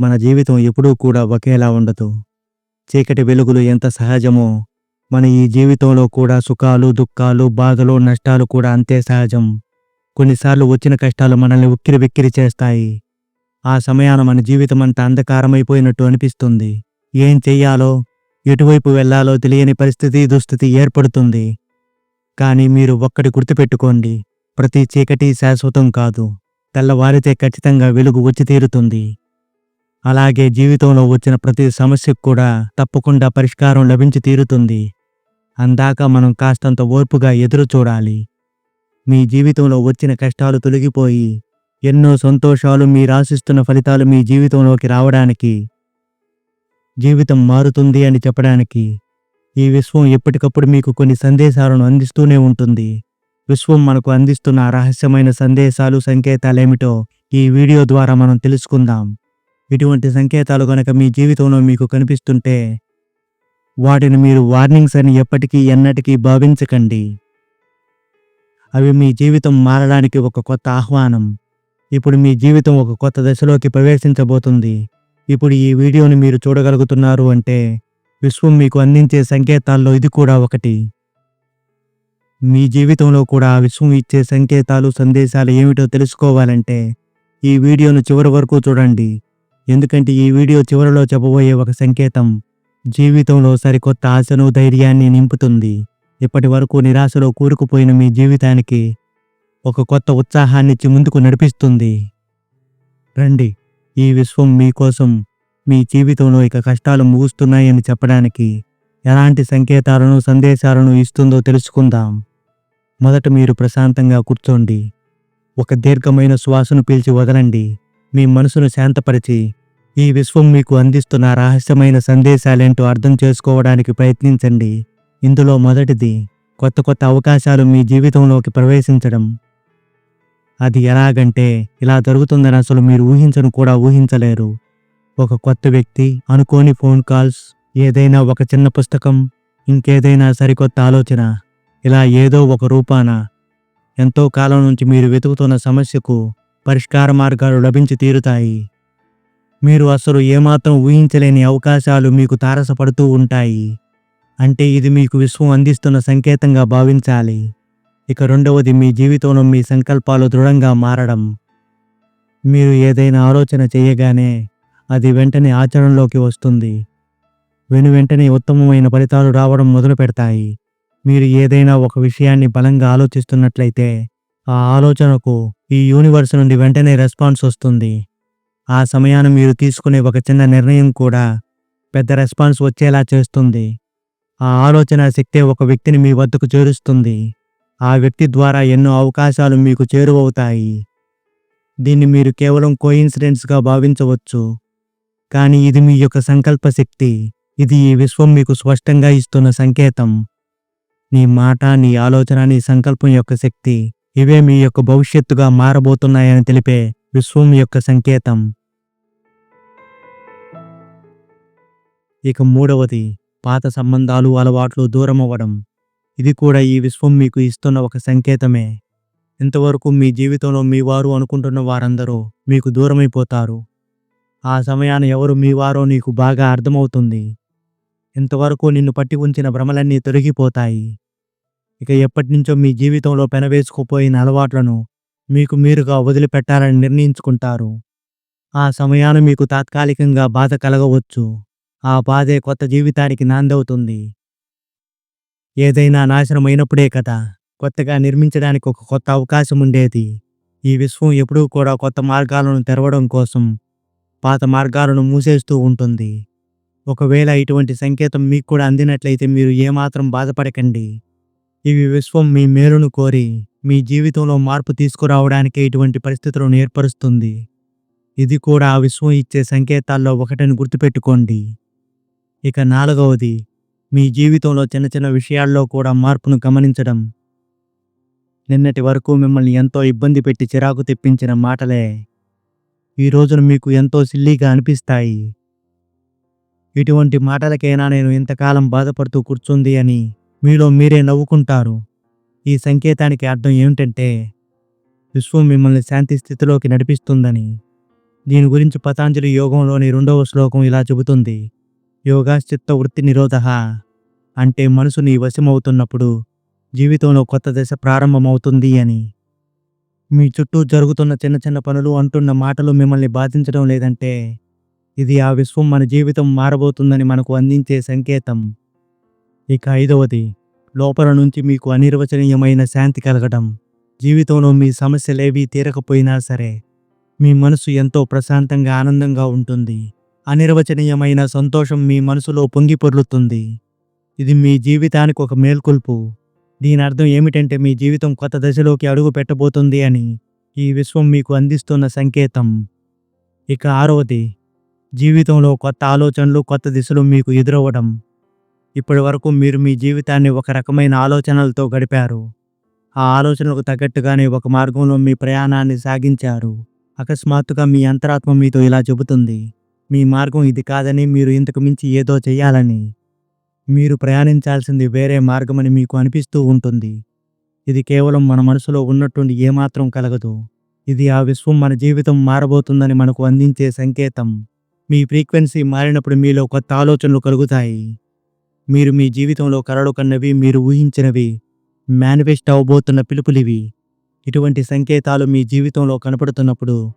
మన జీవితం ఎప్పుడూ కూడా ఒకేలా ఉండదు. చీకటి వెలుగులు ఎంత సహజమో మన ఈ జీవితంలో కూడా సుఖాలు దుఃఖాలు బాధలు నష్టాలు కూడా అంతే సహజం. కొన్నిసార్లు వచ్చిన కష్టాలు మనల్ని ఉక్కిరి విక్కిరి చేస్తాయి. ఆ సమయాన మన జీవితం అంతా అంధకారమైపోయినట్టు అనిపిస్తుంది. ఏం చెయ్యాలో ఎటువైపు వెళ్ళాలో తెలియని పరిస్థితి దుస్థితి ఏర్పడుతుంది. కానీ మీరు ఒక్కటి గుర్తుపెట్టుకోండి ప్రతి చీకటి శాశ్వతం కాదు. తెల్లవారితే ఖచ్చితంగా వెలుగు వచ్చి తీరుతుంది. అలాగే జీవితంలో వచ్చిన ప్రతి సమస్యకు కూడా తప్పకుండా పరిష్కారం లభించి తీరుతుంది. అందాక మనం కాస్తంత ఓర్పుగా ఎదురు చూడాలి. మీ జీవితంలో వచ్చిన కష్టాలు తొలగిపోయి ఎన్నో సంతోషాలు మీరు ఆశిస్తున్న ఫలితాలు మీ జీవితంలోకి రావడానికి జీవితం మారుతుంది అని చెప్పడానికి ఈ విశ్వం ఎప్పటికప్పుడు మీకు కొన్ని సందేశాలను అందిస్తూనే ఉంటుంది. విశ్వం మనకు అందిస్తున్న రహస్యమైన సందేశాలు సంకేతాలేమిటో ఈ వీడియో ద్వారా మనం తెలుసుకుందాం. ఇటువంటి సంకేతాలు గనక మీ జీవితంలో మీకు కనిపిస్తుంటే వాటిని మీరు వార్నింగ్స్ అని ఎప్పటికీ ఎన్నటికీ భావించకండి. అవి మీ జీవితం మారడానికి ఒక కొత్త ఆహ్వానం. ఇప్పుడు మీ జీవితం ఒక కొత్త దశలోకి ప్రవేశించబోతుంది. ఇప్పుడు ఈ వీడియోని మీరు చూడగలుగుతున్నారు అంటే విశ్వం మీకు అందించే సంకేతాల్లో ఇది కూడా ఒకటి. మీ జీవితంలో కూడా విశ్వం ఇచ్చే సంకేతాలు సందేశాలు ఏమిటో తెలుసుకోవాలంటే ఈ వీడియోను చివరి వరకు చూడండి. ఎందుకంటే ఈ వీడియో చివరిలో చెప్పబోయే ఒక సంకేతం. జీవితంలో సరికొత్త ఆశను ధైర్యాన్ని నింపుతుంది. ఇప్పటి వరకు నిరాశలో కూరుకుపోయిన మీ జీవితానికి ఒక కొత్త ఉత్సాహాన్నిచ్చి ముందుకు నడిపిస్తుంది. రండి. ఈ విశ్వం మీకోసం మీ జీవితంలో ఇక కష్టాలు ముగుస్తున్నాయని చెప్పడానికి ఎలాంటి సంకేతాలను సందేశాలను ఇస్తుందో తెలుసుకుందాం. మొదట మీరు ప్రశాంతంగా కూర్చోండి. ఒక దీర్ఘమైన శ్వాసను పీల్చి వదలండి. మీ మనసును శాంతపరిచి ఈ విశ్వం మీకు అందిస్తున్న రహస్యమైన సందేశాలేంటో అర్థం చేసుకోవడానికి ప్రయత్నించండి. ఇందులో మొదటిది కొత్త కొత్త అవకాశాలు మీ జీవితంలోకి ప్రవేశించడం. అది ఎలాగంటే ఇలా జరుగుతుందని అసలు మీరు ఊహించను కూడా ఊహించలేరు. ఒక కొత్త వ్యక్తి అనుకోని ఫోన్ కాల్స్ ఏదైనా ఒక చిన్న పుస్తకం ఇంకేదైనా సరికొత్త ఆలోచన ఇలా ఏదో ఒక రూపాన. ఎంతో కాలం నుంచి మీరు వెతుకుతున్న సమస్యకు పరిష్కార మార్గాలు లభించి తీరుతాయి. మీరు అసలు ఏమాత్రం ఊహించలేని అవకాశాలు మీకు తారసపడుతూ ఉంటాయి. అంటే ఇది మీకు విశ్వం అందిస్తున్న సంకేతంగా భావించాలి. ఇక రెండవది మీ జీవితంలో మీ సంకల్పాలు దృఢంగా మారడం. మీరు ఏదైనా ఆలోచన చేయగానే అది వెంటనే ఆచరణలోకి వస్తుంది. వెను వెంటనే ఉత్తమమైన ఫలితాలు రావడం మొదలు పెడతాయి. మీరు ఏదైనా ఒక విషయాన్ని బలంగా ఆలోచిస్తున్నట్లయితే ఆ ఆలోచనకు ఈ యూనివర్స్ నుండి వెంటనే రెస్పాన్స్ వస్తుంది. ఆ సమయాన మీరు తీసుకునే ఒక చిన్న నిర్ణయం కూడా పెద్ద రెస్పాన్స్ వచ్చేలా చేస్తుంది. ఆ ఆలోచన శక్తే ఒక వ్యక్తిని మీ వద్దకు చేరుస్తుంది. ఆ వ్యక్తి ద్వారా ఎన్నో అవకాశాలు మీకు చేరువవుతాయి. దీన్ని మీరు కేవలం కోయిన్సిడెంట్స్గా భావించవచ్చు. కానీ ఇది మీ యొక్క సంకల్ప శక్తి. ఇది ఈ విశ్వం మీకు స్పష్టంగా ఇస్తున్న సంకేతం. నీ మాట నీ ఆలోచన నీ సంకల్పం యొక్క శక్తి. ఇవే మీ యొక్క భవిష్యత్తుగా మారబోతున్నాయని తెలిపే విశ్వం యొక్క సంకేతం. ఇక మూడవది పాత సంబంధాలు అలవాట్లు దూరం అవ్వడం ఇది కూడా ఈ విశ్వం మీకు ఇస్తున్న ఒక సంకేతమే. ఇంతవరకు మీ జీవితంలో మీ వారు అనుకుంటున్న వారందరూ మీకు దూరమైపోతారు. ఆ సమయాన ఎవరు మీ వారో నీకు బాగా అర్థమవుతుంది. ఇంతవరకు నిన్ను పట్టి ఉంచిన భ్రమలన్నీ తొలగిపోతాయి. ఇక ఎప్పటినుంచో మీ జీవితంలో పెనవేసుకుపోయిన అలవాట్లను మీకు మీరుగా వదిలిపెట్టాలని నిర్ణయించుకుంటారు. ఆ సమయాన్ని మీకు తాత్కాలికంగా బాధ కలగవచ్చు. ఆ బాధే కొత్త జీవితానికి నాందవుతుంది. ఏదైనా నాశనమైనప్పుడే కదా కొత్తగా నిర్మించడానికి ఒక కొత్త అవకాశం ఉండేది. ఈ విశ్వం ఎప్పుడూ కూడా కొత్త మార్గాలను తెరవడం కోసం పాత మార్గాలను మూసేస్తూ ఉంటుంది. ఒకవేళ ఇటువంటి సంకేతం మీకు కూడా అందినట్లయితే మీరు ఏమాత్రం బాధపడకండి. ఇవి విశ్వం మీ మేలును కోరి మీ జీవితంలో మార్పు తీసుకురావడానికి ఇటువంటి పరిస్థితులను ఏర్పరుస్తుంది. ఇది కూడా ఆ విశ్వం ఇచ్చే సంకేతాల్లో ఒకటని గుర్తుపెట్టుకోండి. ఇక నాలుగవది మీ జీవితంలో చిన్న చిన్న విషయాల్లో కూడా మార్పును గమనించడం. నిన్నటి వరకు మిమ్మల్ని ఎంతో ఇబ్బంది పెట్టి చిరాకు తెప్పించిన మాటలే. ఈ రోజున మీకు ఎంతో సిల్లీగా అనిపిస్తాయి. ఇటువంటి మాటలకైనా నేను ఇంతకాలం బాధపడుతూ కూర్చుంది అని మీలో మీరే నవ్వుకుంటారు. ఈ సంకేతానికి అర్థం ఏమిటంటే విశ్వం మిమ్మల్ని శాంతి స్థితిలోకి నడిపిస్తుందని. దీని గురించి పతాంజలి యోగంలోని రెండవ శ్లోకం ఇలా చెబుతుంది. యోగాశ్చిత్త వృత్తి నిరోధ అంటే మనసు నీ వశమవుతున్నప్పుడు జీవితంలో కొత్త దశ ప్రారంభమవుతుంది అని. మీ చుట్టూ జరుగుతున్న చిన్న చిన్న పనులు అంటున్న మాటలు మిమ్మల్ని బాధించడం లేదంటే ఇది ఆ విశ్వం మన జీవితం మారబోతుందని మనకు అందించే సంకేతం. ఇక ఐదవది లోపల నుంచి మీకు అనిర్వచనీయమైన శాంతి కలగడం. జీవితంలో మీ సమస్యలేవి తీరకపోయినా సరే మీ మనసు ఎంతో ప్రశాంతంగా ఆనందంగా ఉంటుంది. అనిర్వచనీయమైన సంతోషం మీ మనసులో పొంగి పొర్లుతుంది. ఇది మీ జీవితానికి ఒక మేల్కొల్పు. దీని అర్థం ఏమిటంటే మీ జీవితం కొత్త దశలోకి అడుగు పెట్టబోతుంది అని ఈ విశ్వం మీకు అందిస్తున్న సంకేతం. ఇక ఆరవది జీవితంలో కొత్త ఆలోచనలు కొత్త దిశలు మీకు ఎదురవ్వడం. ఇప్పటి వరకు మీరు మీ జీవితాన్ని ఒక రకమైన ఆలోచనలతో గడిపారు. ఆ ఆలోచనలకు తగ్గట్టుగానే ఒక మార్గంలో మీ ప్రయాణాన్ని సాగించారు. అకస్మాత్తుగా మీ అంతరాత్మ మీతో ఇలా చెబుతుంది. మీ మార్గం ఇది కాదని మీరు ఇంతకు మించి ఏదో చేయాలని మీరు ప్రయాణించాల్సింది వేరే మార్గమని మీకు అనిపిస్తూ ఉంటుంది. ఇది కేవలం మన మనసులో ఉన్నట్టుండి ఏమాత్రం కలగదు. ఇది ఆ విశ్వం మన జీవితం మారబోతుందని మనకు అందించే సంకేతం. మీ ఫ్రీక్వెన్సీ మారినప్పుడు మీలో కొత్త ఆలోచనలు కలుగుతాయి. మీరు మీ జీవితంలో కలలు కన్నవి మీరు ఊహించినవి మేనిఫెస్ట్ అవబోతున్న పిలుపులివి. ఇటువంటి సంకేతాలు మీ జీవితంలో కనపడుతున్నప్పుడు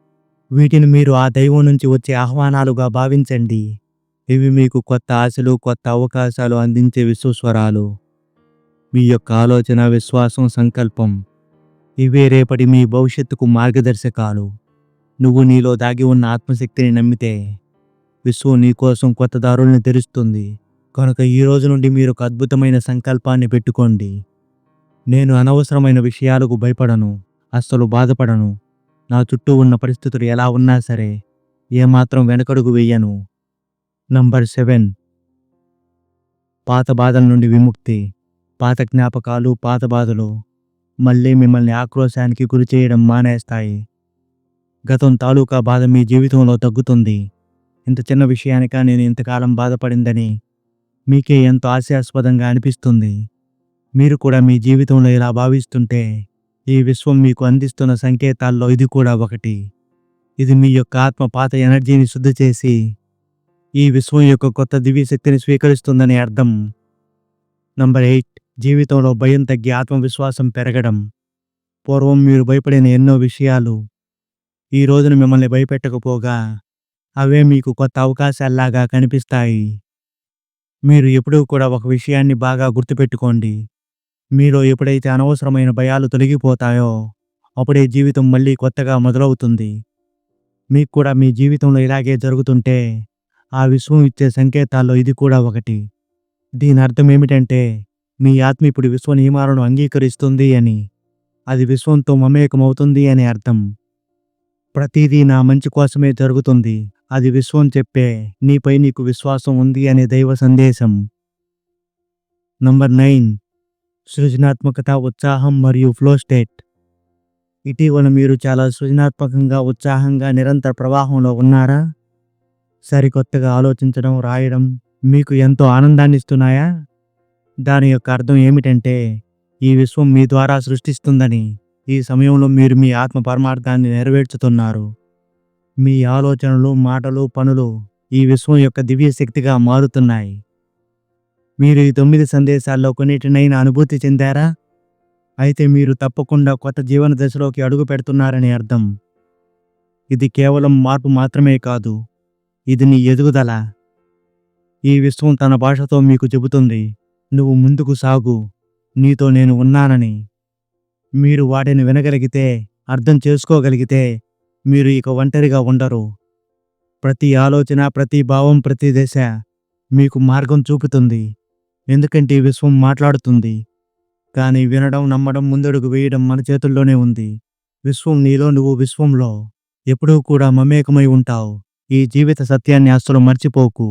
వీటిని మీరు ఆ దైవం నుంచి వచ్చే ఆహ్వానాలుగా భావించండి. ఇవి మీకు కొత్త ఆశలు కొత్త అవకాశాలు అందించే విశ్వస్వరాలు. మీ యొక్క ఆలోచన విశ్వాసం సంకల్పం ఇవే రేపటి మీ భవిష్యత్తుకు మార్గదర్శకాలు. నువ్వు నీలో దాగి ఉన్న ఆత్మశక్తిని నమ్మితే విశ్వం నీ కోసం కొత్త దారుల్ని తెరుస్తుంది. కనుక ఈ రోజు నుండి మీరు ఒక అద్భుతమైన సంకల్పాన్ని పెట్టుకోండి. నేను అనవసరమైన విషయాలకు భయపడను అస్సలు బాధపడను. నా చుట్టూ ఉన్న పరిస్థితులు ఎలా ఉన్నా సరే ఏమాత్రం వెనకడుగు వేయను. Number seven. పాత బాధల నుండి విముక్తి పాత జ్ఞాపకాలు పాత బాధలు మళ్ళీ మిమ్మల్ని ఆక్రోశానికి గురి చేయడం మానేస్తాయి. గతం తాలూకా బాధ మీ జీవితంలో తగ్గుతుంది. ఇంత చిన్న విషయానిక నేను ఇంతకాలం బాధపడిందని మీకే ఎంతో హాస్యాస్పదంగా అనిపిస్తుంది. మీరు కూడా మీ జీవితంలో ఇలా భావిస్తుంటే ఈ విశ్వం మీకు అందిస్తున్న సంకేతాల్లో ఇది కూడా ఒకటి. ఇది మీ యొక్క ఆత్మ పాత ఎనర్జీని శుద్ధి చేసి ఈ విశ్వం యొక్క కొత్త దివ్య శక్తిని స్వీకరిస్తుందని అర్థం. Number eight. జీవితంలో భయం తగ్గి ఆత్మవిశ్వాసం పెరగడం. పూర్వం మీరు భయపడిన ఎన్నో విషయాలు. ఈ రోజున మిమ్మల్ని భయపెట్టకపోగా అవే మీకు కొత్త అవకాశాల్లాగా కనిపిస్తాయి. మీరు ఎప్పుడూ కూడా ఒక విషయాన్ని బాగా గుర్తుపెట్టుకోండి. మీలో ఎప్పుడైతే అనవసరమైన భయాలు తొలగిపోతాయో అప్పుడే జీవితం మళ్ళీ కొత్తగా మొదలవుతుంది. మీకు కూడా మీ జీవితంలో ఇలాగే జరుగుతుంటే ఆ విశ్వం ఇచ్చే సంకేతాల్లో ఇది కూడా ఒకటి. దీని అర్థం ఏమిటంటే మీ ఆత్మ ఇప్పుడు విశ్వ నియమాలను అంగీకరిస్తుంది అని అది విశ్వంతో మమేకమవుతుంది అని అర్థం. ప్రతిదీ నా మంచి కోసమే జరుగుతుంది. అది విశ్వం చెప్పే నీపై నీకు విశ్వాసం ఉంది అనే దైవ సందేశం. Number nine. సృజనాత్మకత ఉత్సాహం మరియు ఫ్లో స్టేట్. ఇటీవల మీరు చాలా సృజనాత్మకంగా ఉత్సాహంగా నిరంతర ప్రవాహంలో ఉన్నారా? సరికొత్తగా ఆలోచించడం రాయడం మీకు ఎంతో ఆనందాన్ని ఇస్తున్నాయా? దాని యొక్క అర్థం ఏమిటంటే ఈ విశ్వం మీ ద్వారా సృష్టిస్తుందని ఈ సమయంలో మీరు మీ ఆత్మ పరమార్థాన్ని నెరవేర్చుతున్నారు. మీ ఆలోచనలు మాటలు పనులు ఈ విశ్వం యొక్క దివ్య శక్తిగా మారుతున్నాయి. మీరు ఈ తొమ్మిది సందేశాల్లో కొన్నిటినైనా అనుభూతి చెందారా? అయితే మీరు తప్పకుండా కొత్త జీవన దశలోకి అడుగు పెడుతున్నారని అర్థం. ఇది కేవలం మార్పు మాత్రమే కాదు ఇది నీ ఎదుగుదల. ఈ విశ్వం తన భాషతో మీకు చెబుతుంది నువ్వు ముందుకు సాగు నీతో నేను ఉన్నానని. మీరు వాటిని వినగలిగితే అర్థం చేసుకోగలిగితే మీరు ఇక ఒంటరిగా ఉండరు. ప్రతి ఆలోచన ప్రతి భావం ప్రతి దశ మీకు మార్గం చూపుతుంది. ఎందుకంటే ఈ విశ్వం మాట్లాడుతుంది. కానీ వినడం నమ్మడం ముందడుగు వేయడం మన చేతుల్లోనే ఉంది. విశ్వం నీలో నువ్వు విశ్వంలో ఎప్పుడూ కూడా మమేకమై ఉంటావు. ఈ జీవిత సత్యాన్ని అస్సలు మర్చిపోకు.